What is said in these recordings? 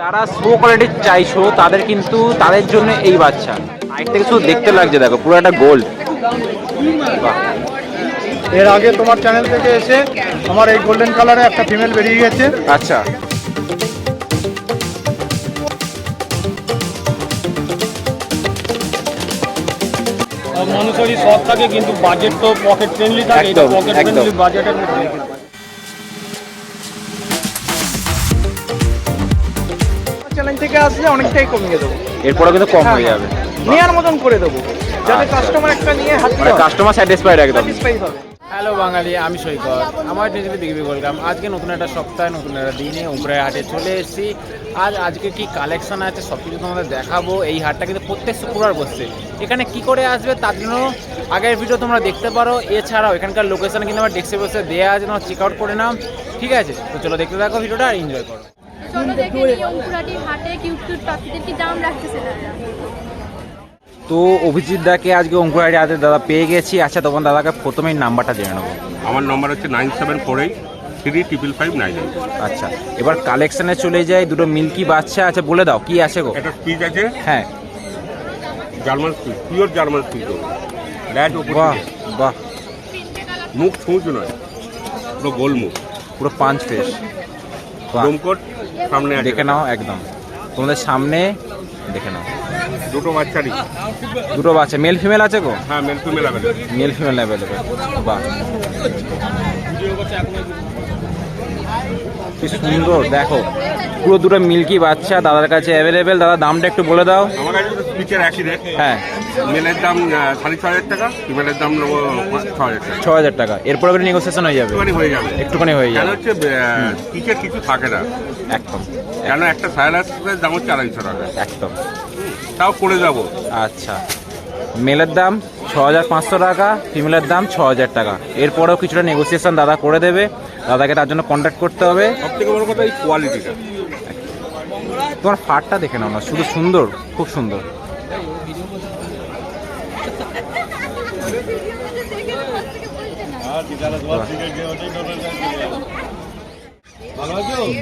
যারা slow quality চাইছো তাদের কিন্তু তাদের জন্য এই বাচ্চা। হাইট থেকে শুধু দেখতে লাগছে দেখো পুরো একটা গোল্ড এর আগে তোমার চ্যানেল থেকে এসে আমার এই গোল্ডেন কালারে একটা ফিমেল বেরিয়ে গেছে। আচ্ছা। মানুষেরই শখ থাকে কিন্তু বাজেট তো পকেট ফ্রেন্ডলি থাকে পকেট ফ্রেন্ডলি বাজেটের মধ্যে থেকে আসলে অনেকটাই কমিয়ে দেবো। এরপরে কিন্তু কম হয়ে যাবে। নেওয়ার মতন করে দেবো। যাতে আচ্ছা। কাস্টমার একটা নিয়ে হাত মানে কাস্টমার স্যাটিসফাইড একদম। হবে। হ্যালো বাঙালি আমি সৈকত। আমার টিভিতে বিগবি ওয়েলকাম আজকে নতুন একটা সপ্তাহে নতুন একটা দিনে উপরে হাটে চলে এসেছি। আজ আজকে কি কালেকশন আছে সব কিছু তোমাদের দেখাবো। এই হাটটা কিন্তু প্রত্যেক শুক্রবার বসছে। এখানে কি করে আসবে তার জন্য আগের ভিডিও তোমরা দেখতে পারো। এছাড়াও এখানকার লোকেশন কিন্তু আমার ডেস্কে বসে দেওয়া আছে তোমরা চেক আউট করে নাও। ঠিক আছে? তো চলো দেখতে থাকো ভিডিওটা আর এনজয় করো। ছোট থেকে নিয়মপুরাটির হাটে কিউট কিউট পাখিদের কি দাম রাখতেছে দাদা তো অভিজিৎ দাকে আজকে অঙ্কুরাইডি হাতে দাদা পেয়ে গেছি। আচ্ছা তখন দাদাকে প্রথমেই নাম্বারটা জেনে নেব। আমার নম্বর হচ্ছে nine seven four eight three triple five nine আচ্ছা এবার কালেকশনে চলে যাই দুটো মিল্কি বাচ্চা আছে বলে দাও কি আছে গো? একটা স্পিচ আছে? হ্যাঁ। German spitz pure German spitz বাহ বাহ। মুখ ছুঁচ নয় পুরো গোল মুখ। পুরো পাঁচ ফেস ডোমকোট সামনে দেখে নাও একদম। তোমাদের সামনে দেখে নাও। দুটো বাচ্চারই। দুটো বাচ্চা। মেল ফিমেল আছে গো? হ্যাঁ male female available male female available বাহ। কি সুন্দর দেখো। পুরো দুটো মিল্কি বাচ্চা দাদার কাছে অ্যাভেলেবেল দাদা দামটা একটু বলে দাও। আমার কাছে হ্যাঁ। মেলের দাম সাড়ে ছ হাজার টাকা ফিমেলের দাম নেব ছ হাজার টাকা। ছ হাজার টাকা। এরপরে করে নেগোসিয়েশন হয়ে যাবে। একটুখানি হয়ে যাবে। একটুখানি হয়ে যাবে। হচ্ছে কিছু থাকে না। একদম। কেন একটা সায়ালাসের দাম হচ্ছে আড়াইশো টাকা। একদম। তাও করে যাব। আচ্ছা। মেলের দাম ছ হাজার পাঁচশো টাকা ফিমেলের দাম ছ হাজার টাকা। এরপরেও কিছুটা নেগোসিয়েশন দাদা করে দেবে। দাদাকে তার জন্য কন্ট্যাক্ট করতে হবে। সব থেকে বড় কথা এই কোয়ালিটিটা তোমার ফাটটা দেখে নাও না শুধু সুন্দর খুব সুন্দর।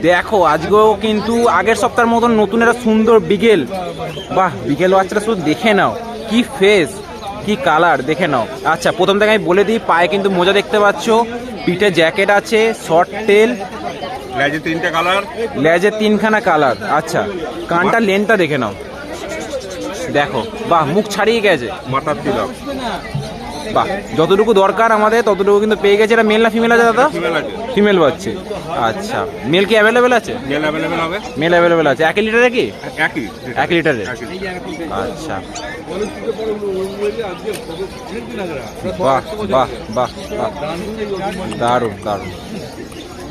দেখো আজকেও কিন্তু আগের সপ্তাহের মতন নতুন একটা সুন্দর বিগেল বাহ বিগেল বাচ্চাটা শুধু দেখে নাও কি ফেস কি কালার দেখে নাও। আচ্ছা প্রথম থেকে আমি বলে দিই পায়ে কিন্তু মোজা দেখতে পাচ্ছ। পিঠে জ্যাকেট আছে শর্ট টেল লেজে তিনটা কালার লেজে তিনখানা কালার আচ্ছা কানটা লেনটা দেখে নাও। দেখো বাহ মুখ ছাড়িয়ে গেছে। মাথার তিলক। বাহ যতটুকু দরকার আমাদের ততটুকু কিন্তু পেয়ে গেছে। এটা মেল না ফিমেল আছে দাদা? ফিমেল পাচ্ছে। আচ্ছা মেল কি অ্যাভেলেবেল আছে? মেল অ্যাভেলেবেল হবে। মেল অ্যাভেলেবেল আছে। এক লিটারে কি? একই এক লিটারে আচ্ছা। বাহ বাহ বাহ বাহ। দারুণ দারুণ।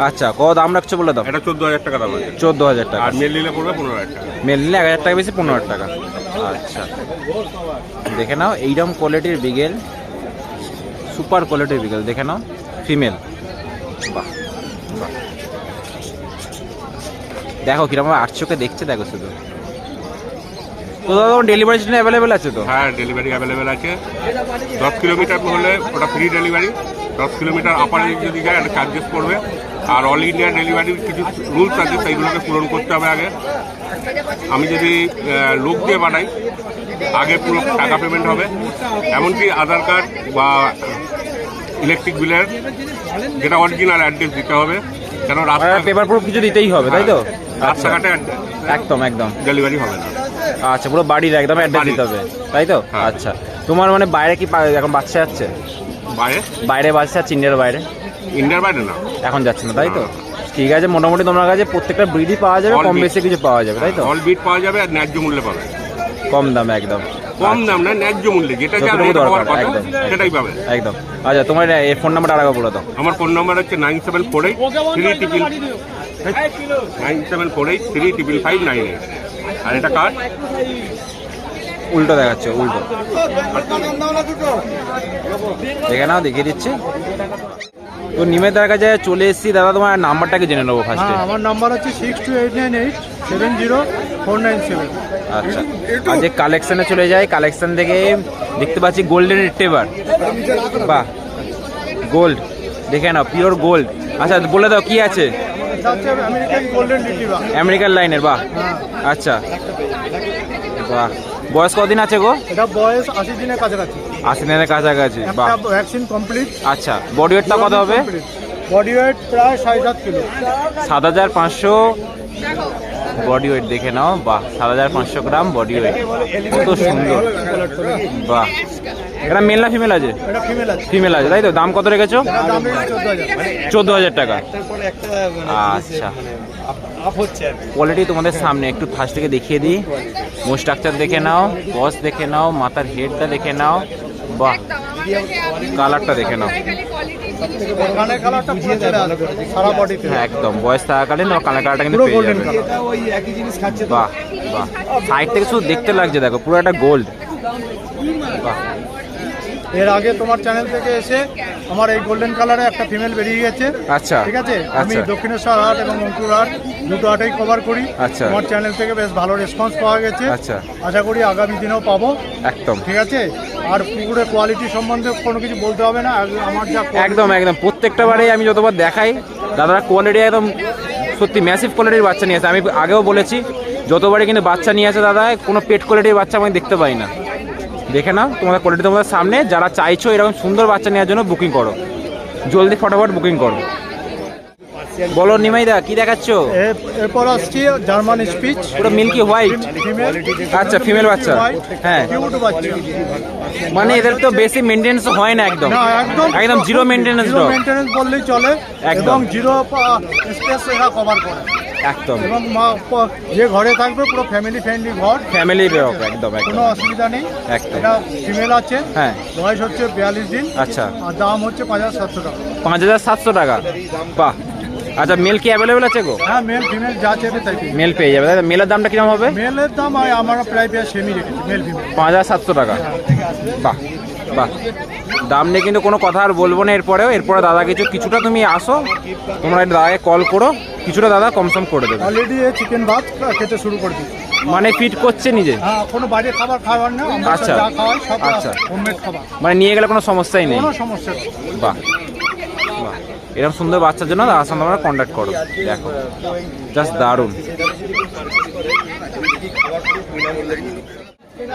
আচ্ছা কত দাম রাখছো বলে দাও। এটা চোদ্দ হাজার টাকা দাম আছে। চোদ্দ হাজার টাকা। আর মেল নিলে পড়বে পনেরো হাজার টাকা। মেল নিলে এক হাজার টাকা বেশি পনেরো হাজার টাকা। আচ্ছা। দেখে নাও এইরকম কোয়ালিটির বিগেল সুপার কোয়ালিটির বিগেল দেখে নাও ফিমেল বাহ বাহ। দেখো কীরকম চোখে দেখছে, দেখো শুধু। তো দাদা অ্যাভেলেবেল আছে তো? হ্যাঁ ডেলিভারি অ্যাভেলেবেল আছে। দশ কিলোমিটার হলে ওটা ফ্রি ডেলিভারি দশ কিলোমিটার যদি যায় একটা চার্জেস পড়বে। আর অল কিছু সেইগুলোকে পূরণ করতে আগে। আমি যদি লোক দিয়ে পাঠাই আগে পুরো টাকা পেমেন্ট হবে। এমনকি আধার কার্ড বা ইলেকট্রিক বিলের যেটা অরিজিনাল অ্যাড্রেস দিতে হবে। কেন রাস্তা পেপার প্রুফ কিছু দিতেই হবে তাই তো? আচ্ছা রাস্তাঘাটে একদম একদম। ডেলিভারি হবে না। আচ্ছা পুরো বাড়ির একদম অ্যাড্রেস দিতে হবে তাই তো? হ্যাঁ। আচ্ছা তোমার মানে বাইরে কি এখন বাচ্চা যাচ্ছে? বাইরে? বাইরে বাচ্চা যাচ্ছে ইন্ডিয়ার বাইরে? ইন্ডিয়ার বাইরে না। এখন যাচ্ছে না তাই তো? ঠিক আছে মোটামুটি তোমার কাছে প্রত্যেকটা ব্রিডই পাওয়া যাবে কম বেশি কিছু পাওয়া যাবে তাই তো? অল বিট পাওয়া যাবে আর ন্যায্য মূল্যে পাবে। কম দামে একদম। কম দাম না ন্যায্য মূল্যে যেটা যা রেট হওয়ার দরকার, কথা একদম। সেটাই পাবে। একদম। আচ্ছা তোমার এই ফোন নাম্বারটা আগে বলে দাও আমার ফোন নাম্বার হচ্ছে nine seven four eight three triple nine seven four eight three triple five nine eight আর এটা কার? উল্টো দেখাচ্ছে উল্টো। দেখে নাও দেখিয়ে দিচ্ছি। তো নিমেদার কাছে চলে এসেছি। দাদা তোমার নাম্বারটাকে জেনে নেব ফার্স্টে হ্যাঁ আমার নাম্বার হচ্ছে six two eight nine eight seven zero four nine seven আচ্ছা। আর যে কালেকশনে চলে যায় কালেকশন থেকে দেখতে পাচ্ছি গোল্ডেন রিট্রেভার বাহ গোল্ড দেখে নাও পিওর গোল্ড আচ্ছা বলে দাও কি আছে? আমেরিকান আমেরিকান লাইনের বাহ। আচ্ছা। বাহ। বয়স কদিন আছে গো? এটা বয়স আশি দিনের কাছাকাছি। আশি দিনের কাছাকাছি বাহ। ভ্যাকসিন কমপ্লিট আচ্ছা বডি ওয়েটটা কত হবে? বডি ওয়েট প্রায় সাড়ে সাত কিলো। সাত হাজার পাঁচশো বডি ওয়েট দেখে নাও বাহ সাত হাজার পাঁচশো গ্রাম বডি ওয়েট কত সুন্দর। বাহ। এটা মেল না ফিমেল আছে? ফিমেল আছে। তাই তো? দাম কত রেখেছো? চোদ্দ হাজার টাকা। আচ্ছা। কোয়ালিটি তোমাদের সামনে একটু ফার্স্ট থেকে দেখিয়ে দিই। মো স্ট্রাকচার দেখে নাও বস দেখে নাও মাথার হেডটা দেখে নাও। বাহ। কালারটা দেখে নাও। হ্যাঁ একদম। বয়স থাকাকালীন কালার কালারটা কিন্তু বাহ বাহ। সাইড থেকে শুধু দেখতে লাগছে দেখো পুরো একটা গোল্ড বাহ। এর আগে তোমার চ্যানেল থেকে এসে আমার এই গোল্ডেন কালারে একটা ফিমেল বেরিয়ে গেছে। আচ্ছা। ঠিক আছে? আমি আচ্ছা দক্ষিণেশ্বর হাট এবং অঙ্কুর হাট দুটো হাটেই কভার করি। আচ্ছা। আমার চ্যানেল থেকে বেশ ভালো রেসপন্স পাওয়া গেছে। আচ্ছা। আশা করি আগামী দিনেও পাবো। একদম। ঠিক আছে? আর পুকুরের কোয়ালিটি সম্বন্ধে কোনো কিছু বলতে হবে না। আমার যা একদম একদম। প্রত্যেকটা বারে আমি যতবার দেখাই দাদারা কোয়ালিটি একদম সত্যি ম্যাসিভ কোয়ালিটির বাচ্চা নিয়ে আসে। আমি আগেও বলেছি যতবারই কিন্তু বাচ্চা নিয়ে আসে দাদা কোনো পেট কোয়ালিটির বাচ্চা আমি দেখতে পাই না। দেখে নাও তোমাদের কোয়ালিটি তোমাদের সামনে। যারা চাইছো এরকম সুন্দর বাচ্চা নেওয়ার জন্য বুকিং করো। জলদি ফটাফট বুকিং করো। বলো নিমাইদা কি দেখাচ্ছ? এরপর আসছি জার্মান স্পিচ পুরো মিল্কি হোয়াইট আচ্ছা, ফিমেল বাচ্চা। হ্যাঁ। মানে এদের তো বেশি মেনটেন্স হয় না একদম। একদম একদম জিরো মেনটেন্স জিরো মেনটেন্স বললেই চলে। একদম। জিরো স্পেস এরা কভার করে। একদম। এবং মা- যে ঘরে থাকবে পুরো ফ্যামিলি ফ্রেন্ডলি ঘর। ফ্যামিলি একদম কোনো অসুবিধা নেই। একদম। এটা ফিমেল আছে। হ্যাঁ। বয়স হচ্ছে বিয়াল্লিশ দিন। আচ্ছা। আর দাম হচ্ছে পাঁচ হাজার সাতশো টাকা। পাঁচ হাজার সাতশো টাকা? বাহ। আচ্ছা মেল কি অ্যাভেলেবেল আছে গো? হ্যাঁ মেল ফিমেল যা চেপে তাই মেল পেয়ে যাবে। তাই মেলের দামটা কীরকম হবে? মেলের দাম আমরা প্রায় প্রায় সেমি রেখেছি মেল ফিমেল পাঁচ হাজার সাতশো টাকা। বাহ বাহ। দাম নিয়ে কিন্তু কোনো কথা আর বলব না। এরপরেও এরপরে দাদা কিছু কিছুটা তুমি আসো। তোমরা দাদাকে কল করো। কিছুটা দাদা কমসম করে দেবে। অলরেডি চিকেন ভাত খেতে শুরু করে দিই মানে ফিট করছে নিজে? হ্যাঁ কোনো বাইরে খাবার খাবার না আচ্ছা। যা খাওয়াই সব আচ্ছা। হোমমেড খাবার। মানে নিয়ে গেলে কোনো সমস্যাই নেই? কোনো সমস্যা নেই। বাহ। বাহ। এরকম সুন্দর বাচ্চার জন্য দাদার সঙ্গে তোমরা কন্ট্যাক্ট করো। দেখো। জাস্ট দারুণ।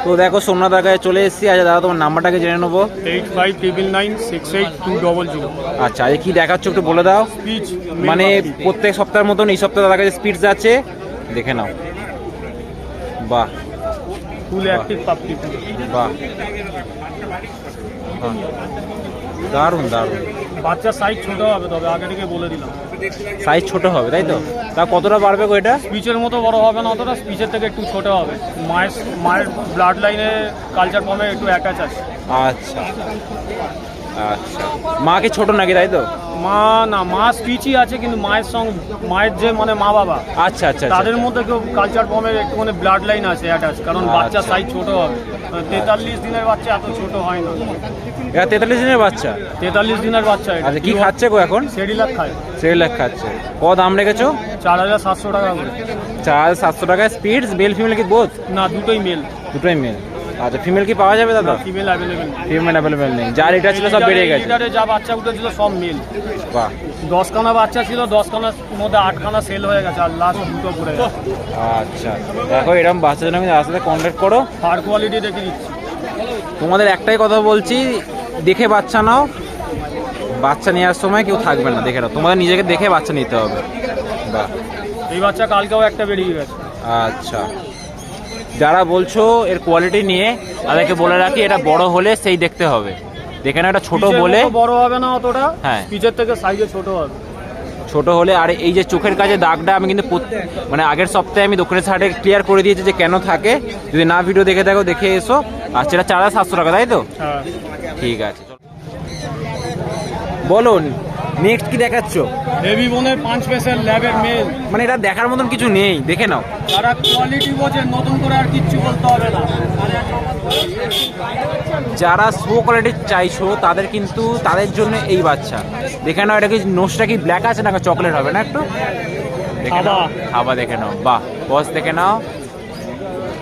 তো দেখো সোমনাথ কাছে চলে এসেছি। আচ্ছা দাদা তোমার নাম্বারটাকে জেনে নেব। Eight five triple nine six eight two double zero. আচ্ছা আজ কি দেখাচ্ছ একটু বলে দাও। স্পিচ মানে প্রত্যেক সপ্তাহের মতন এই সপ্তাহে দাদার কাছে স্পিড যাচ্ছে। দেখে নাও। বাহ। ফুল অ্যাক্টিভ বাহ। দারুণ দারুণ। বাচ্চার সাইজ ছোট হবে তবে আগে থেকে বলে দিলাম। সাইজ ছোট হবে তাই তো? তা কতটা বাড়বে গো এটা? স্পিচের মতো বড় হবে না অতটা স্পিচের থেকে একটু ছোট হবে। মায়ের মায়ের ব্লাড লাইনে কালচার ফর্মে একটু অ্যাটাচ আছে। আচ্ছা। আচ্ছা। মা কি ছোট নাকি তাই তো? মা না মা স্পিচই আছে কিন্তু মায়ের সঙ্গে মায়ের যে মানে মা বাবা আচ্ছা আচ্ছা আচ্ছা। তাদের মধ্যে কেউ কালচার ফর্মের একটু মানে ব্লাড লাইন আছে অ্যাটাচ কারণ আচ্ছা। সাইজ ছোট হবে। তেতাল্লিশ দিনের বাচ্চা এত ছোট হয় না। এটা তেতাল্লিশ দিনের বাচ্চা? তেতাল্লিশ দিনের বাচ্চা এটা। আচ্ছা কি খাচ্ছে গো এখন? সেডিলাক খায়। সেরিলাক খাচ্ছে। ক দাম রেখেছো? চার হাজার সাতশো টাকা করে। চার হাজার সাতশো টাকায় স্পিড মেল ফিমেল কি বোধ না দুটোই মেল দুটোই মেল আচ্ছা ফিমেল কি পাওয়া যাবে দাদা? ফিমেল অ্যাভেলেবেল ফিমেল অ্যাভেলেবেল নেই। যা লিটার ছিল সব বেড়ে গেছে। লিটারে যা বাচ্চা উঠেছিল সব মিল বাহ। দশখানা বাচ্চা ছিল দশখানার মধ্যে আটখানা সেল হয়ে গেছে আর লাস্ট দুটো পড়ে গেছে। আচ্ছা। দেখো এরকম বাচ্চা জন্য আমি দাদার সাথে কন্ট্যাক্ট করো। ফার কোয়ালিটি দেখে দিচ্ছি। তোমাদের একটাই কথা বলছি দেখে বাচ্চা নাও। বাচ্চা নেওয়ার সময় কেউ থাকবে না দেখে নাও। তোমাদের নিজেকে দেখে বাচ্চা নিতে হবে। বাহ। এই বাচ্চা কালকেও একটা বেরিয়ে গেছে। আচ্ছা। যারা বলছো এর কোয়ালিটি নিয়ে তাদেরকে বলে রাখি এটা বড় হলে সেই দেখতে হবে। দেখে না এটা ছোট বলে। বড় হবে না অতটা হ্যাঁ। পিচের থেকে সাইজে ছোট হবে। ছোট হলে আর এই যে চোখের কাছে দাগটা আমি কিন্তু মানে আগের সপ্তাহে আমি দক্ষিণের সাইডে ক্লিয়ার করে দিয়েছি যে কেন থাকে। যদি না ভিডিও দেখে থাকো দেখে এসো। আর সেটা চার হাজার সাতশো টাকা তাই তো? হ্যাঁ। ঠিক আছে বলুন নেক্সট কি দেখাচ্ছ? হেভি বোনের পাঁচ পেসের ল্যাবের মেল মানে এটা দেখার মতন কিছু নেই দেখে নাও। যারা কোয়ালিটি বোঝে নতুন করে আর কিচ্ছু বলতে হবে না। যারা শো কোয়ালিটির চাইছো তাদের কিন্তু তাদের জন্য এই বাচ্চা। দেখে নাও এটা কি নোসটা কি ব্ল্যাক আছে না চকলেট হবে না একটু? দেখে নাও। খাবার দেখে নাও। বাহ বস দেখে নাও।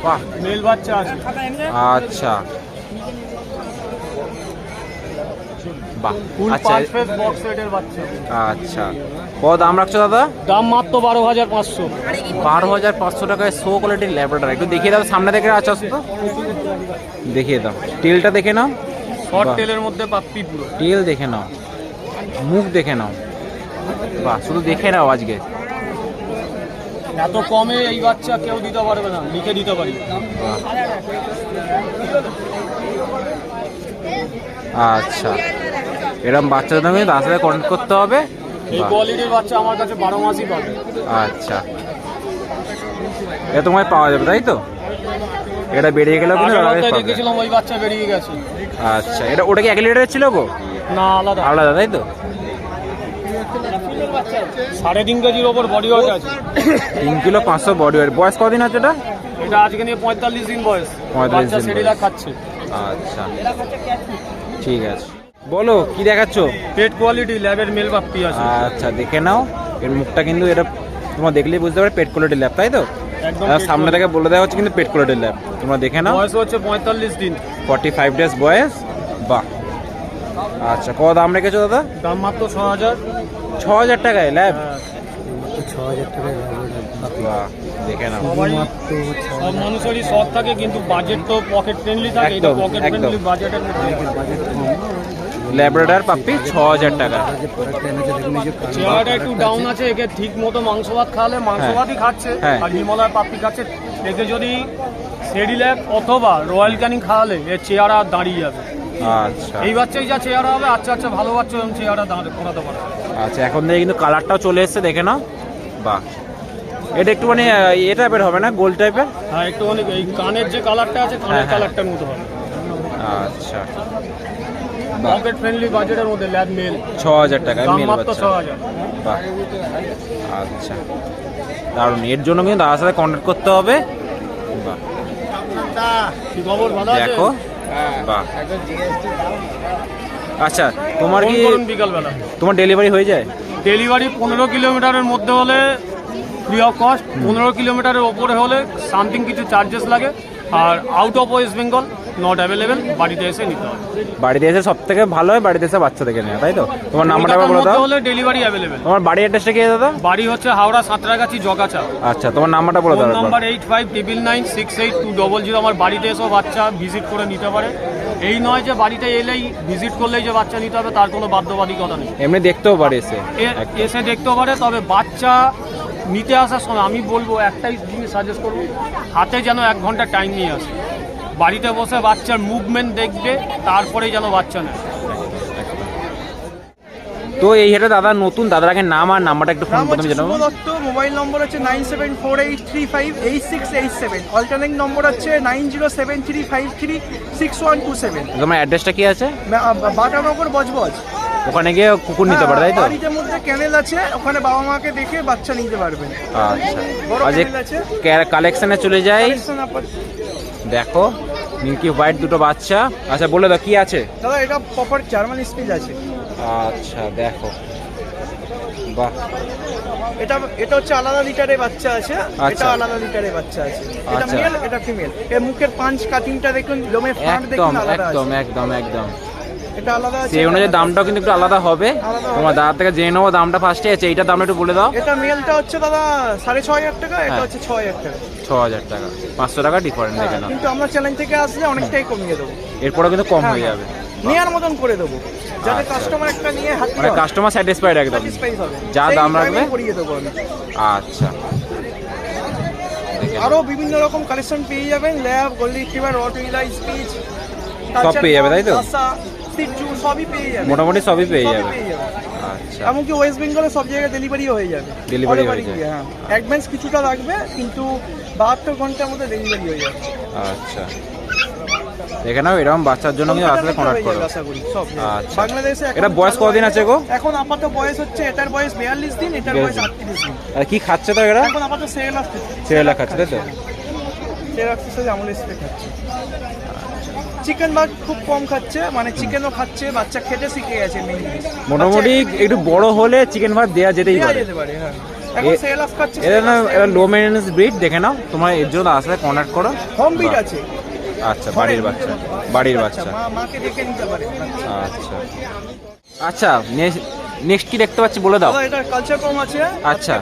বাহ। মেল বাচ্চা আছে। আচ্ছা। বাহ আচ্ছা। আচ্ছা। কত দাম রাখছো দাদা? দাম মাত্র বারো হাজার পাঁচশো। বারো হাজার পাঁচশো টাকায় সো কোয়ালিটির ল্যাবরেটর একটু দেখিয়ে দাও সামনে দেখে আছো তো? দেখিয়ে দাও। টেলটা দেখে নাও। শর্ট। টেলের মধ্যে পাপ্পি পুরো। টেল দেখে নাও। মুখ দেখে নাও। বাহ শুধু দেখে নাও আজকে। এত কমে এই বাচ্চা কেউ দিতে পারবে না লিখে দিতে পারি। আচ্ছা। এরকম বাচ্চাদের সঙ্গে তার সাথে কন্ট্যাক্ট করতে হবে? এই কোয়ালিটির বাচ্চা আমার কাছে বারো মাসই পাবে। আচ্ছা। এটা তোমায় পাওয়া যাবে তাই তো? এটা বেরিয়ে। দেখেছিলাম ওই বাচ্চা বেরিয়ে গেছে। আচ্ছা এটা ওটা কি এক লিটারের ছিল গো? না আলাদা। আলাদা তাই তো? সাড়ে তিন কেজির ওপর বডি ওয়েট আছে। তিন কিলো পাঁচশো বডি ওয়েট বয়স কদিন আছে এটা এটা আজকে নিয়ে পঁয়তাল্লিশ দিন বয়স। 45 দিন খাচ্ছে। আচ্ছা। ঠিক আছে। বলো কি দেখাচ্ছ? পেট কোয়ালিটি ল্যাবের মেল বাপ্পি আছে। আচ্ছা দেখে নাও। এর মুখটা কিন্তু এটা তোমার দেখলেই বুঝতে পারবে পেট কোয়ালিটির ল্যাব তাই তো? একদম সামনে থেকে বলে দেওয়া হচ্ছে কিন্তু পেট কোয়ালিটির ল্যাব তোমরা দেখে নাও। বয়স হচ্ছে পঁয়তাল্লিশ দিন। ফর্টি ফাইভ ডেজ বয়স। বাহ। আচ্ছা কত দাম রেখেছো দাদা? দাম মাত্র ছ হাজার ছ হাজার টাকায় ল্যাব হ্যাঁ। বাহ দেখে নাও। সব মানুষেরই শখ থাকে কিন্তু বাজেট তো পকেট ফ্রেন্ডলি থাকে এটা পকেট। ফ্রেন্ডলি বাজেটের ল্যাবরেটার পাপ্পি ছ হাজার টাকা। চেহারাটা একটু ডাউন আছে একে ঠিক মতো মাংস ভাত খাওয়ালে মাংস হ্যাঁ। ভাতই খাচ্ছে। হ্যাঁ। আর হিমালয় পাপ্পি খাচ্ছে। একে যদি সেডিল্যাক অথবা রয়্যাল ক্যানিং খাওয়ালে এর চেহারা দাঁড়িয়ে যাবে। আচ্ছা। এই বাচ্চাই যা চেহারা হবে আচ্ছা আচ্ছা ভালো বাচ্চা এরকম চেহারা দাঁড়াতে করাতে পারে আচ্ছা এখন থেকে কিন্তু কালারটাও চলে এসেছে দেখে নাও। বাহ। এটা একটু মানে এ টাইপের হবে না? গোল টাইপের হ্যাঁ একটু অনেক এই কানের যে কালারটা আছে হ্যাঁ, কানের হ্যাঁ। কালারটার মতো হবে। আচ্ছা। পকেট ফ্রেন্ডলি বাজেটের মধ্যে ল্যাব মেল ছ হাজার দাম মেল বাচ্চা আচ্ছা। দারুণ। এর জন্য কিন্তু দাদার সাথে কন্ট্যাক্ট করতে হবে। বাহ। দেখো। বাহ। আচ্ছা তোমার কি বিকালবেলা। তোমার ডেলিভারি হয়ে যায়? ডেলিভারি পনেরো কিলোমিটারের মধ্যে হলে ফ্রি অফ কস্ট পনেরো কিলোমিটারের ওপরে হলে সামথিং কিছু চার্জেস লাগে। আর out of West Bengal not available বাড়িতে এসে নিতে হবে। বাড়িতে এসে সব থেকে ভালো হয় বাড়িতে এসে বাচ্চা থেকে নেওয়া তাই তো? তোমার নাম্বারটা বলে দাও হলে ডেলিভারি অ্যাভেলেবেল তোমার বাড়ি অ্যাড্রেসটা কি দাদা? বাড়ি হচ্ছে হাওড়া সাঁতরাগাছি জগাচা আচ্ছা তোমার নাম্বারটা বলে দাও। Number eight five triple nine six eight two double zero আমার বাড়িতে এসেও বাচ্চা ভিজিট করে নিতে পারে। এই নয় যে বাড়িতে এলেই ভিজিট করলেই যে বাচ্চা নিতে হবে তার কোনো বাধ্যবাধকতা নেই। এমনি দেখতেও পারে এসে। এসে দেখতেও পারে তবে বাচ্চা নিতে আসার সময় আমি বলব একটাই জিনিস সাজেস্ট করব হাতে যেন এক ঘণ্টা টাইম নিয়ে আসে। বাড়িতে বসে বাচ্চার মুভমেন্ট দেখবে তারপরে যেন বাচ্চা নেয়। তো এই হেটা দাদা নতুন দাদার আগে নাম আর নাম্বারটা একটু ফোন প্রথমে জানাব। দত্ত মোবাইল নম্বর হচ্ছে nine seven four eight three five eight six eight seven alternate number হচ্ছে nine zero seven three five three six one two seven তোমার অ্যাড্রেসটা কি আছে? বাটা বাটানগর বজবজ। ওখানে গিয়ে কুকুর নিতে পারে তাই তো? হ্যাঁ, বাড়িতে মধ্যে ক্যানেল আছে ওখানে বাবা মাকে দেখে বাচ্চা নিতে পারবেন আচ্ছা। আজ কালেকশনে চলে যাই। দেখো মিল্কি হোয়াইট দুটো বাচ্চা। আচ্ছা বলে দাও কি আছে? দাদা এটা প্রপার জার্মান স্পিচ আছে। আচ্ছা দেখো। বাহ। এটা এটা হচ্ছে আলাদা লিটারের বাচ্চা আছে। এটা আচ্ছা। আলাদা লিটারের বাচ্চা আছে। এটা আচ্ছা। মেল এটা ফিমেল এর মুখের পাঁচ কাটিংটা দেখুন ফাঁক একদম দেখুন আলাদা একদম একদম একদম। সেই অনুযায়ী দামটাও কিন্তু একটু আলাদা হবে। তোমার দাদার থেকে জেনে নেব দামটা ফার্স্টে আছে এইটার দামটা একটু বলে দাও। এটা মেলটা হচ্ছে দাদা সাড়ে ছ হাজার টাকা এটা হ্যাঁ। হচ্ছে ছ হাজার টাকা। ছ হাজার টাকা। পাঁচশো টাকা ডিফারেন্ট দেখে নাও। কিন্তু আমরা চ্যালেঞ্জ থেকে আসলে অনেকটাই কমিয়ে দেবো। এরপরে কিন্তু কম হয়ে হ্যাঁ, যাবে। নেওয়ার মতন করে দেবো। যাতে আচ্ছা। কাস্টমার একটা নিয়ে হাত মানে কাস্টমার স্যাটিসফাইড একদম। যা দাম রাখবে? করিয়ে দেবো আমি। আচ্ছা। আরও বিভিন্ন রকম কালেকশন পেয়ে যাবেন। Lab golden retriever rottweiler spitz সব পেয়ে যাবে, তাই তো? সিটু সবই পেয়ে যাবে। মোটামুটি সবই পেয়ে যাবে। আচ্ছা। এমনকি ওয়েস্ট বেঙ্গলে সব জায়গায় ডেলিভারিও হয়ে যাবে। ঘরে হয়ে। গিয়ে, হ্যাঁ। অ্যাডভান্স কিছুটা লাগবে কিন্তু বাহাত্তর ঘণ্টার মধ্যে ডেলিভারি হয়ে যাবে। আচ্ছা। দেখে নাও এরকম বাচ্চার জন্য কিন্তু আসলে কন্ট্যাক্ট করো। যাবে আচ্ছা। বাংলাদেশে এটা বয়স কদিন আছে গো? এখন আপাতত বয়স হচ্ছে এটার বয়স বিয়াল্লিশ দিন এটার বয়স 42 আটত্রিশ দিন। আর কি খাচ্ছে তো এরা? এখন আপাতত সেল আসছে ছেলেলা খাচ্ছে তাই তো? সেল আসছে আমল স্প্রে খাচ্ছে। চিকেন ভাত খুব কম খাচ্ছে মানে চিকেনও খাচ্ছে বাচ্চা খেতে শিখে গেছে মোটামুটি একটু বড় হলে চিকেন ভাত দেওয়া যেতেই পারে। হ্যাঁ। না এরা লো মেনটেন্স ব্রিড দেখে নাও তোমার এর জন্য আসলে কন্ট্যাক্ট করো। হোম বাহ। আছে। আচ্ছা বাড়ির বাচ্চা বাড়ির বাচ্চা। মাকে দেখে নিতে পারে। আচ্ছা। আচ্ছা নেক্সট কি দেখতে পাচ্ছি বলে দাও। এটা কালচার কম আছে। আচ্ছা।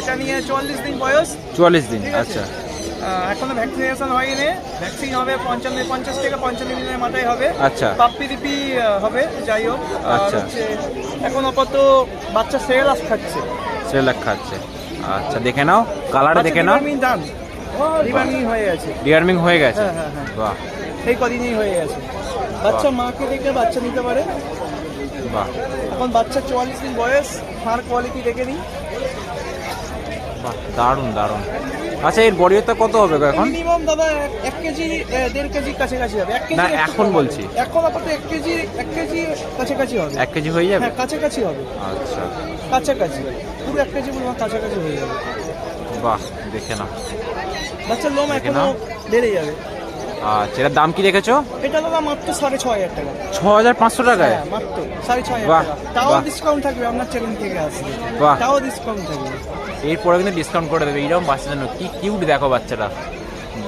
এটা নিয়ে চুয়াল্লিশ দিন বয়স। চুয়াল্লিশ দিন আচ্ছা। এখনও ভ্যাকসিনেশন হয়নি। ভ্যাকসিন হবে পঞ্চান্ন পঞ্চাশ থেকে পঞ্চান্ন দিনের মাথায় হবে। আচ্ছা। পাপ্পি দিপি হবে যাই হোক। আচ্ছা। এখন আপাতত বাচ্চা সেরেলাস খাচ্ছে। সেরেলাক খাচ্ছে। আচ্ছা দেখে নাও। কালারটা দেখে নাও। ডিভার্মিং দান ডিভার্মিং হয়ে গেছে। ডিয়ারমিং হয়ে গেছে। হ্যাঁ, হ্যাঁ, হ্যাঁ। বাহ। এই কদিনই হয়ে গেছে। বাচ্চা মাকে দেখে বাচ্চা নিতে পারে। বাহ। এখন বাচ্চা চুয়াল্লিশ দিন বয়স হার কোয়ালিটি দেখে নিই বাহ দারুণ দারুণ। আচ্ছা এর বডি ওয়েটটা কত হবে এখন? মিনিমাম দাদা এক- এক কেজি এ, দেড় কেজি কাছাকাছি হবে। 1 কেজি না, এখন বলছি। এখন আপাতত 1 কেজি 1 কেজি কাছাকাছি হবে। 1 কেজি হয়ে যাবে? হ্যাঁ কাছাকাছি হবে। আচ্ছা। কাছাকাছি। পুরো 1 কেজি পুরো কাছাকাছি হয়ে যাবে। বাহ দেখে না বাচ্চার লোম এখন এখনও বেড়ে যাবে। আচ্ছা এটার দাম কি রেখেছো? এটা দাদা মাত্র সাড়ে ছয় হাজার টাকা। ছ হাজার পাঁচশো টাকায়? হ্যাঁ মাত্র সাড়ে বাহ, হাজার টাকা। তাও ডিসকাউন্ট থাকবে আপনার চ্যানেল থেকে আসবে। বাহ। তাও ডিসকাউন্ট থাকবে। এরপরে কিন্তু ডিসকাউন্ট করে দেবে এইরকম বাচ্চার জন্য। কি কিউট দেখো বাচ্চাটা।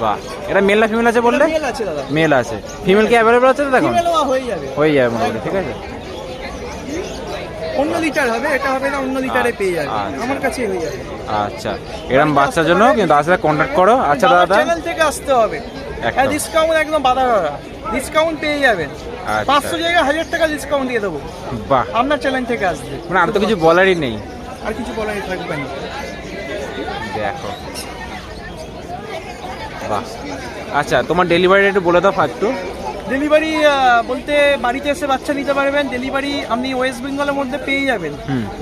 বাহ। এটা মেল না ফিমেল আছে বললে? মেল আছে দাদা। মেল আছে। ফিমেল কি অ্যাভেলেবল আছে তো দেখুন হয়ে যাবে। হয়ে যাবে মোটামুটি ঠিক আছে? অন্য লিটার হবে এটা হবে না অন্য লিটারে পেয়ে যাবে। আচ্ছা। আমার হয়ে যাবে। আচ্ছা। এরকম বাচ্চার জন্য কিন্তু সাথে কন্ট্যাক্ট করো। আচ্ছা দাদা। চ্যানেল থেকে আসতে হবে। হ্যাঁ ডিসকাউন্ট একদম বাধা ধরা ডিসকাউন্ট পেয়ে যাবেন। আচ্ছা। পাঁচশো জায়গায় হাজার টাকা ডিসকাউন্ট দিয়ে দেবো। বাহ। আপনার চ্যানেল থেকে আসবে। মানে আর তো কিছু বলারই নেই। আর কিছু বলারই থাকবে না। দেখো। বাহ। আচ্ছা তোমার ডেলিভারি একটু বলে দাও একটু ডেলিভারি বলতে বাড়িতে এসে বাচ্চা নিতে পারবেন। ডেলিভারি আপনি ওয়েস্ট বেঙ্গলের মধ্যে পেয়ে যাবেন।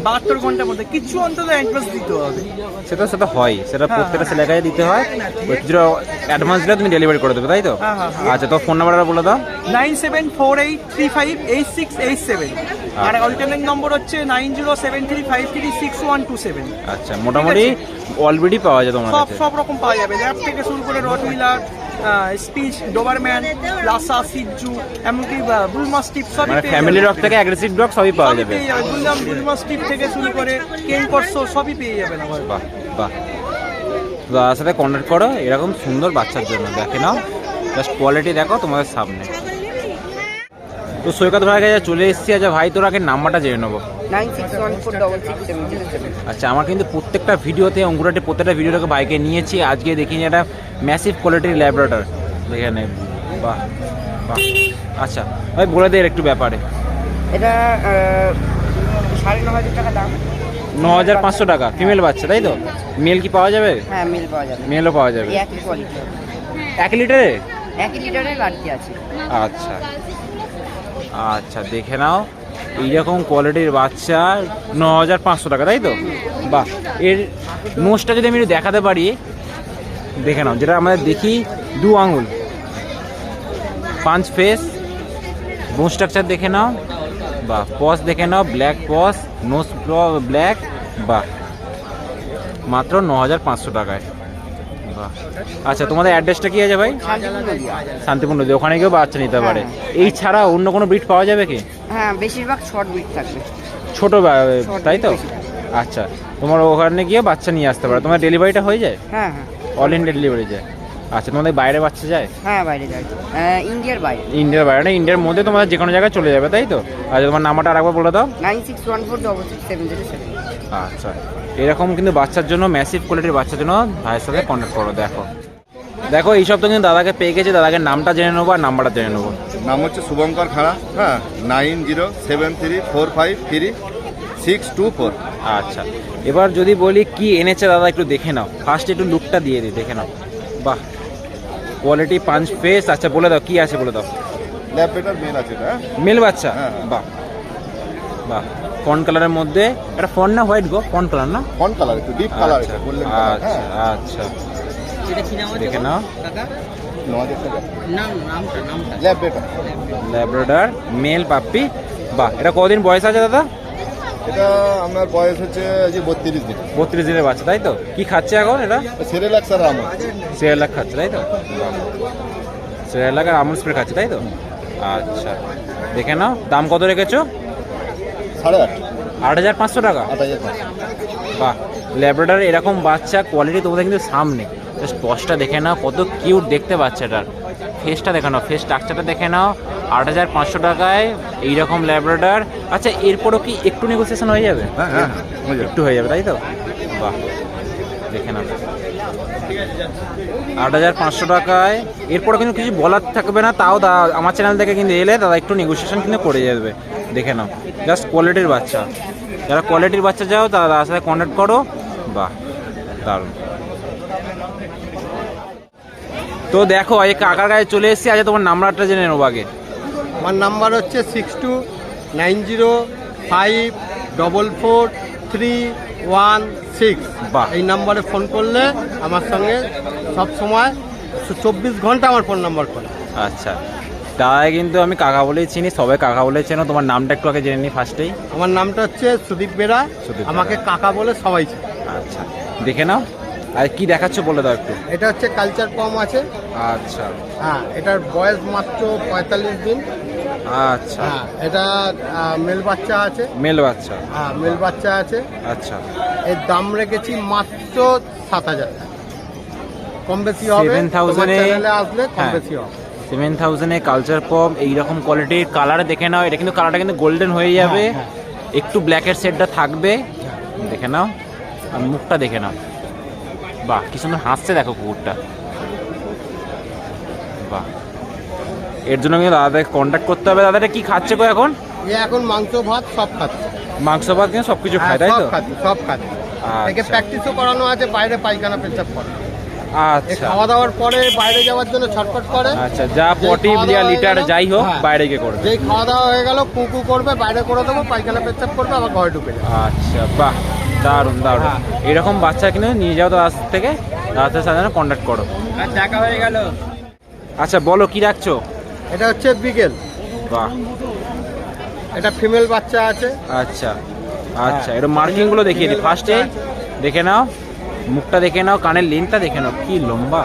বাহাত্তর ঘণ্টার মধ্যে। কিছু অন্তত অ্যাডভান্স দিতে হবে। সেটা সেটা হয়। সেটা হ্যাঁ, প্রত্যেকটা হ্যাঁ। এলাকায় দিতে হয়। ওই কিছুটা অ্যাডভান্স দিলে তুমি ডেলিভারি করে দেবে তাই তো? হ্যাঁ, হ্যাঁ, হ্যাঁ। আচ্ছা তো ফোন নাম্বারটা বলে দাও। Nine seven four eight three five eight six eight seven আর অল্টারনেট নম্বর হচ্ছে nine zero seven three five three six one two seven আচ্ছা মোটামুটি অলরেডি পাওয়া যায় তোমার সব সব রকম পাওয়া যাবে। ল্যাব থেকে শুরু করে rottweiler spitz doberman Lhasa সিজু এমনকি বুলমাস্টিপ সবই মানে ফ্যামিলি যাবেন। ডগ থেকে অ্যাগ্রেসিভ ডগ সবই পাওয়া যাবে। পেয়ে যাবেন বুলমাস বুলমাস টিপ থেকে শুরু করে কেন করছ সবই পেয়ে যাবেন আমার বাহ বাহ। দাদার সাথে কন্ট্যাক্ট করো এরকম সুন্দর বাচ্চার জন্য। দেখে নাও। জাস্ট কোয়ালিটি দেখো তোমাদের সামনে। তো সৈকত ভাই কাছে চলে এসেছি। আচ্ছা ভাই তোর আগে নাম্বারটা জেনে নেব। আচ্ছা আমার কিন্তু প্রত্যেকটা ভিডিওতে অঙ্কুরাটি প্রত্যেকটা ভিডিওটাকে বাইকে নিয়েছি। আজকে দেখিনি একটা ম্যাসিভ কোয়ালিটির ল্যাবরেটর দেখে নে বাহ বাহ। আচ্ছা ভাই বলে দে একটু ব্যাপারে। এটা সাড়ে ন হাজার টাকা দাম। ন হাজার পাঁচশো টাকা ফিমেল বাচ্চা তাই তো? মেল কি পাওয়া যাবে? হ্যাঁ মিল পাওয়া যাবে। মেলও পাওয়া যাবে। এই একই কোয়ালিটি এক লিটারে? বাড়তি আছে। আচ্ছা। আচ্ছা দেখে নাও। এইরকম কোয়ালিটির বাচ্চা ন হাজার পাঁচশো টাকা, তাই তো? বাহ। এর নোজটা যদি আমি একটু দেখাতে পারি, দেখে নাও, যেটা আমাদের দেখি দু আঙুল। পাঁচ ফেস বোন স্ট্রাকচার দেখে নাও। বাহ পস দেখে নাও ব্ল্যাক পস নোজ ব্ল্যাক বাহ। মাত্র ন হাজার পাঁচশো টাকায়। আচ্ছা তোমাদের অ্যাড্রেসটা কি আছে ভাই? শান্তিপূর্ণ নদী ওখানে গিয়েও বাচ্চা নিতে পারে। এই ছাড়া অন্য কোনো ব্রিড পাওয়া যাবে কি? হ্যাঁ বেশিরভাগ শর্ট বিট থাকবে। ছোট তাই তো? আচ্ছা তোমার ওখানে গিয়ে বাচ্চা নিয়ে আসতে পারো। তোমার ডেলিভারিটা হয়ে যায়? হ্যাঁ হ্যাঁ। অল ইন্ডিয়া ডেলিভারি যায়। আচ্ছা তোমাদের বাইরে বাচ্চা যায়? হ্যাঁ বাইরে যায়। ইন্ডিয়ার বাইরে। ইন্ডিয়ার বাইরে না ইন্ডিয়ার মধ্যে তোমাদের যে কোনো জায়গায় চলে যাবে তাই তো? আচ্ছা তোমার নাম্বারটা আরেকবার বলে দাও। Nine six one four double six seven zero seven আচ্ছা। এরকম কিন্তু বাচ্চার জন্য ম্যাসিভ কোয়ালিটির বাচ্চার জন্য ভাইয়ের সাথে কন্ট্যাক্ট করো দেখো। দেখো এই সপ্তাহে কিন্তু দাদাকে পেয়ে গেছে দাদাকে নামটা জেনে নেব আর নাম্বারটা জেনে নেব। নাম হচ্ছে শুভঙ্কর খাড়া হ্যাঁ nine zero seven three four five three six two four আচ্ছা এবার যদি বলি কি এনেছে দাদা একটু দেখে নাও। ফার্স্ট একটু লুকটা দিয়ে দিই দেখে নাও। বাহ কোয়ালিটি পাঞ্চ ফেস আচ্ছা বলে দাও কি আছে বলে দাও। ল্যাব বেটার মেল আছে হ্যাঁ। মেল বাচ্চা? হ্যাঁ। বাহ। বাহ ফন কালারের মধ্যে এটা ফন না হোয়াইট গো? ফন কালার না? ফন কালার একটু ডিপ কালার আচ্ছা এটা গোল্ডেন আচ্ছা হ্যাঁ। আচ্ছা। দেখে নাও। ন হাজার টাকা ল্যাব বেটার মেল পাপ্পি বাহ এটা কদিন বয়স আছে দাদা? এটা আপনার বয়স হচ্ছে যে বত্রিশ দিন। বত্রিশ দিনের বাচ্চা তাই তো? কি খাচ্ছে এখন এটা? সেরেলাক্স আর আমল সেরেলাক খাচ্ছে তাই তো? সেরেলাক আর আমুল স্প্রে খাচ্ছে তাই তো? আচ্ছা দেখে নাও। দাম কত রেখেছো? সাড়ে আট। আট হাজার পাঁচশো টাকা? আট হাজার পাঁচশো। বাহ ল্যাব্রাডার এরকম বাচ্চা কোয়ালিটি তোমাদের কিন্তু সামনে। জাস্ট বসটা দেখে নাও কত কিউট দেখতে বাচ্চাটার। ফেসটা দেখে নাও ফেস স্ট্রাকচারটা দেখে নাও আট হাজার পাঁচশো টাকায় এইরকম ল্যাবরেটার আচ্ছা এরপরও কি একটু নেগোসিয়েশন হয়ে যাবে? হ্যাঁ হ্যাঁ হ্যাঁ, হয়ে যাবে। একটু হয়ে যাবে তাই তো? বাহ দেখে নাও। আট হাজার পাঁচশো টাকায় এরপরে কিন্তু কিছু বলার থাকবে না তাও দা আমার চ্যানেল থেকে কিন্তু এলে দাদা একটু নেগোসিয়েশন কিন্তু করে যাবে। দেখে নাও। জাস্ট কোয়ালিটির বাচ্চা। যারা কোয়ালিটির বাচ্চা যাও তারা তার সাথে কন্ট্যাক্ট করো। বাহ দারুণ। তো দেখো এই কাকার কাছে চলে এসেছি। আজ তোমার নাম্বারটা জেনে নেব আগে। আমার নাম্বার হচ্ছে six two nine zero five double four three one six বাহ। এই নাম্বারে ফোন করলে আমার সঙ্গে সব সময় চব্বিশ ঘণ্টা আমার ফোন নাম্বার খোলা আচ্ছা। দাদা কিন্তু আমি কাকা বলেই চিনি সবাই কাকা বলে চেনো। তোমার নামটা একটু আগে জেনে নিই ফার্স্টেই আমার নামটা হচ্ছে সুদীপ বেরা। সুদীপ বেরা। আমাকে কাকা বলে সবাই চেনে। আচ্ছা দেখে নাও। আর কি দেখাচ্ছ বলে দাও একটু। এটা হচ্ছে কালচার কম আছে। আচ্ছা। হ্যাঁ এটার বয়স মাত্র পঁয়তাল্লিশ দিন। আচ্ছা। হ্যাঁ এটা আহ, মেল বাচ্চা আছে। মেল বাচ্চা। হ্যাঁ মেল বাচ্চা আছে। আচ্ছা। এর দাম রেখেছি মাত্র সাত হাজার। টাকা। কম বেশি হবে। 7,000 তোমার এ- চ্যানেলে আসলে কম হ্যাঁ। বেশি হবে। সেভেন থাউজেন্ডে কালচার পপ এইরকম কোয়ালিটির কালার দেখে নাও। এটা কিন্তু কালারটা কিন্তু গোল্ডেন হয়ে যাবে। হ্যাঁ, একটু ব্ল্যাকের শেডটা থাকবে। দেখে নাও। আর মুখটা দেখে নাও। বাহ কি সুন্দর হাসছে দেখো কুকুরটা। বাহ। এর জন্য কিন্তু দাদাকে কন্ট্যাক্ট করতে হবে। দাদাটা কি খাচ্ছে গো এখন? এ এখন মাংস ভাত সব খাচ্ছে। মাংস ভাত কিন্তু সব কিছু হ্যাঁ, খায় তাই সব তো? খাচ্ছে সব খাচ্ছে। একে আচ্ছা। প্র্যাকটিসও করানো আছে বাইরে পায়খানা পেশাব করে আচ্ছা। খাওয়া দাওয়ার পরে বাইরে যাওয়ার জন্য ছটফট করে। আচ্ছা যা পটি লিটার যাই হোক হ্যাঁ। বাইরে গিয়ে করবে যেই খাওয়া দাওয়া হয়ে গেল কুকু করবে বাইরে করে দেবো পায়খানা পেশাব করবে আবার ঘরে ঢুকে যাবে। আচ্ছা বাহ দারুণ দারুণ। হ্যাঁ। এরকম বাচ্চা কিন্তু নিয়ে যাও দাদার থেকে দাদার সাথে কন্ট্যাক্ট করো। হয়ে গেল। আচ্ছা বলো কি রাখছো? এটা হচ্ছে বিকেল। বাহ। এটা ফিমেল বাচ্চা আছে। আচ্ছা আচ্ছা এটা মার্কিংগুলো দেখিয়ে দিই। ফার্স্টে দেখে নাও। মুখটা দেখে নাও কানের লেনটা দেখে নাও কি লম্বা।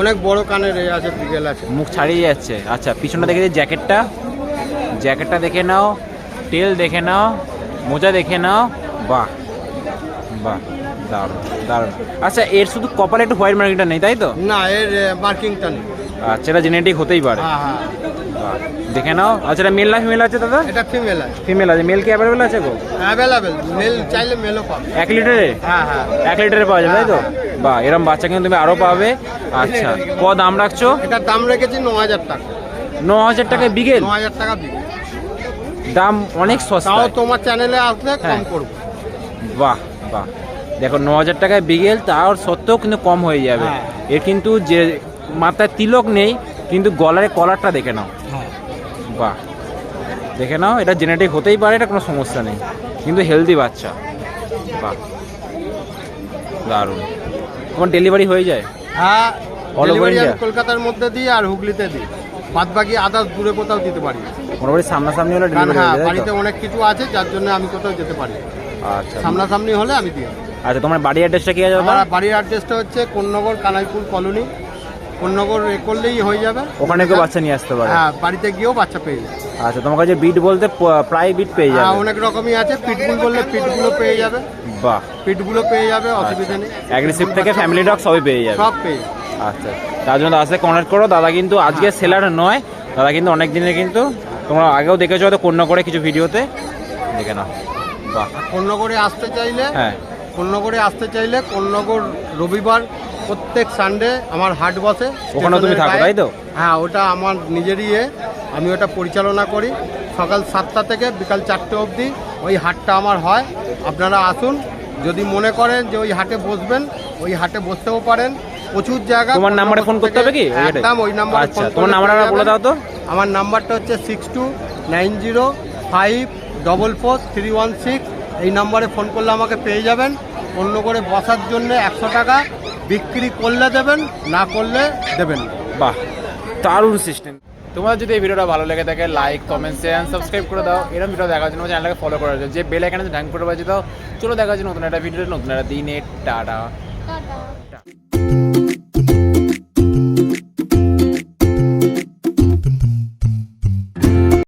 অনেক বড় কানের এ আছে বিকেল আছে। মুখ ছাড়িয়ে যাচ্ছে। আচ্ছা পিছনটা দেখে জ্যাকেটটা জ্যাকেটটা দেখে নাও টেল দেখে নাও মোজা দেখে নাও। বাহ বাহ দারুণ দারুণ। আচ্ছা এর শুধু কপালে একটু হোয়াইট মার্কিংটা নেই তাই তো? না এর মার্কিংটা নেই। আচ্ছা এটা জেনেটিক হতেই পারে। হ্যাঁ হ্যাঁ। দেখে নাও। আচ্ছা এটা মেল না ফিমেল আছে দাদা? এটা ফিমেল আছে। ফিমেল আছে। মেল কি অ্যাভেলেবেল আছে গো? অ্যাভেলেবেল মেল চাইলে মেলও পাবে। এক লিটারে? হ্যাঁ হ্যাঁ। এক লিটারে পাওয়া যাবে তাই তো? বাহ এরম বাচ্চা কিন্তু তুমি আরও পাবে। আচ্ছা ক দাম রাখছো? এটার দাম রেখেছি ন হাজার টাকা। ন হাজার টাকায় বিগেল ন হাজার টাকা বিকেল। দাম অনেক সস্তা তাও তোমার চ্যানেলে আসলে কম হ্যাঁ। করব। বাহ বাহ। দেখো ন হাজার টাকায় বিগেল তার সত্ত্বেও কিন্তু কম হয়ে যাবে। হ্যাঁ। এর কিন্তু যে মাথায় তিলক নেই কিন্তু গলার কলারটা দেখে নাও। হ্যাঁ। বাহ। দেখে নাও এটা জেনেটিক হতেই পারে এটা কোনো সমস্যা নেই। কিন্তু হেলদি বাচ্চা। বাহ। দারুণ। তোমার ডেলিভারি হয়ে যায়? হ্যাঁ ডেলিভারি কলকাতার মধ্যে দিই আর হুগলিতে দিই। বাদ বাকি আদার্স দূরে কোথাও দিতে পারি মোটামুটি সামনাসামনি হলে ডেলিভারি হ্যাঁ বাড়িতে অনেক কিছু আছে যার জন্য আমি কোথাও যেতে পারি আচ্ছা। সামনাসামনি হলে আমি দিই। আচ্ছা তোমার বাড়ির অ্যাড্রেসটা কি আছে আমার বাড়ির অ্যাড্রেসটা হচ্ছে কোন্নগর কানাইপুর কলোনি এ করলেই হয়ে যাবে। ওখানে কেউ বাচ্চা নিয়ে আসতে পারে? হ্যাঁ বাড়িতে গিয়েও বাচ্চা পেয়ে যাবে। আচ্ছা তোমার কাছে বিট বলতে প্রায় বিট পেয়ে হ্যাঁ যাবে। অনেক রকমই আছে পিটবুল বললে পিটগুলো পেয়ে যাবে। বাহ। পিটগুলো পেয়ে যাবে অসুবিধা নেই। অ্যাগ্রেসিভ থেকে ফ্যামিলি ডগ সবই পেয়ে যাবে। সব পেয়ে আচ্ছা তার জন্য সাথে কন্ট্যাক্ট করো। দাদা কিন্তু আজকে সেলার নয়। দাদা কিন্তু অনেক দিনের কিন্তু তোমরা আগেও দেখেছ হয়তো কন্যা করে কিছু ভিডিওতে দেখে নাও। বাহ। কোন্নগরে আসতে চাইলে হ্যাঁ। কোন্নগরে আসতে চাইলে কোন্নগর রবিবার প্রত্যেক সানডে আমার হাট বসে। ওখানেও তুমি থাকো, তাই তো? হ্যাঁ ওটা আমার নিজেরই ইয়ে আমি ওটা পরিচালনা করি। সকাল সাতটা থেকে বিকাল চারটে অবধি ওই হাটটা আমার হয়। আপনারা আসুন। যদি মনে করেন যে ওই হাটে বসবেন ওই হাটে বসতেও পারেন। প্রচুর জায়গা তোমার নাম্বারে ফোন করতে হবে কি? একদম ওই নাম্বারে আচ্ছা তোমার নাম্বারটা বলে দাও তো। আমার নাম্বারটা হচ্ছে six two nine zero five double four three one six এই নাম্বারে ফোন করলে আমাকে পেয়ে যাবেন। অন্য করে বসার জন্য একশো টাকা। বিক্রি করলে দেবেন না করলে দেবেন বাহ দারুণ সিস্টেম তোমার যদি এই ভিডিওটা ভালো লেগে থাকে লাইক কমেন্ট শেয়ার সাবস্ক্রাইব করে দাও। এরকম ভিডিও দেখার জন্য চ্যানেলটাকে ফলো করার জন্য যে বেল আইকনে ঢ্যাং করে বাজিয়ে দাও চলো দেখার জন্য নতুন একটা ভিডিও নতুন একটা দিনে টাটা। টাটা।